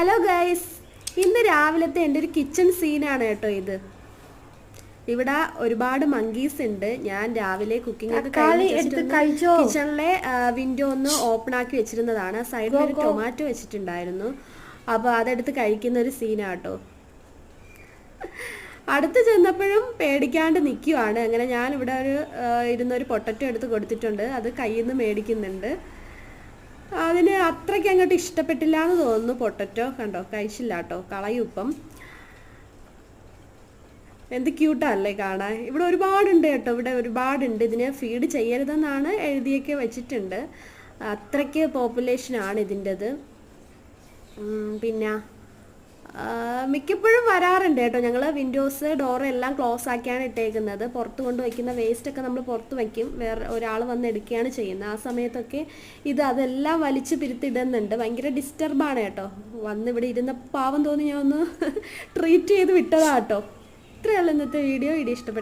Hello guys ഇന്ന് രാവിലത്തെ എന്റെ ഒരു കിച്ചൺ സീനാണ് കേട്ടോ ഇത്. ഇവിടെ ഒരുപാട് മങ്കീസ് ഉണ്ട്. ഞാൻ രാവിലെ കുക്കിംഗ് ഒക്കെ? കിച്ചണിലെ വിൻഡോ ഒന്ന് ഓപ്പൺ ആക്കി വെച്ചിരുന്നതാണ്. സൈഡിൽ ഒരു ടൊമാറ്റോ വെച്ചിട്ടുണ്ടായിരുന്നു. അപ്പോൾ അതെടുത്ത് കഴിക്കുന്ന ഒരു സീനാട്ടോ അടുത്ത് ചെന്നപ്പോഴും പേടിക്കാണ്ട് നിൽക്കുവാണ് അങ്ങനെ ഞാൻ ഇവിടെ ഒരു ഇരുന്നൊരു പൊട്ടറ്റോ എടുത്ത് കൊടുത്തിട്ടുണ്ട്. അത് കയ്യിൽ നിന്ന് മേടിക്കുന്നുണ്ട്. അതിന് അത്രയ്ക്ക് അങ്ങോട്ട് ഇഷ്ടപ്പെട്ടില്ല എന്ന് തോന്നുന്നു. പൊട്ടറ്റോ കണ്ടോ? കഴിച്ചില്ല കേട്ടോ കളയുപ്പം. എന്ത് ക്യൂട്ടല്ലേ കാണാൻ. ഇവിടെ ഒരുപാടുണ്ട് കേട്ടോ. ഇവിടെ ഒരുപാടുണ്ട്. ഇതിനെ ഫീഡ് ചെയ്യരുതെന്നാണ് എഴുതിയൊക്കെ വെച്ചിട്ടുണ്ട്. അത്രയ്ക്ക് പോപ്പുലേഷനാണ് ഇതിന്റെത്. പിന്നെ മിക്കപ്പോഴും വരാറുണ്ട് കേട്ടോ. ഞങ്ങൾ വിൻഡോസ് ഡോർ എല്ലാം ക്ലോസ് ആക്കിയാണ് ഇട്ടേക്കുന്നത്. പുറത്ത് കൊണ്ട് വയ്ക്കുന്ന വേസ്റ്റ് ഒക്കെ നമ്മൾ പുറത്ത് വയ്ക്കും വേറെ ഒരാൾ വന്ന് എടുക്കുകയാണ് ചെയ്യുന്നത്. ആ സമയത്തൊക്കെ ഇത് അതെല്ലാം വലിച്ചു പിരുത്തിടുന്നുണ്ട് ഭയങ്കര ഡിസ്റ്റർബാണ് കേട്ടോ. വന്ന് ഇവിടെ ഇരുന്ന പാവം തോന്നി ഞാൻ ഒന്ന് ട്രീറ്റ് ചെയ്ത് വിട്ടതാട്ടോ ഇത്രയല്ല ഇന്നത്തെ വീഡിയോ വീഡിയോ ഇഷ്ടപ്പെട്ട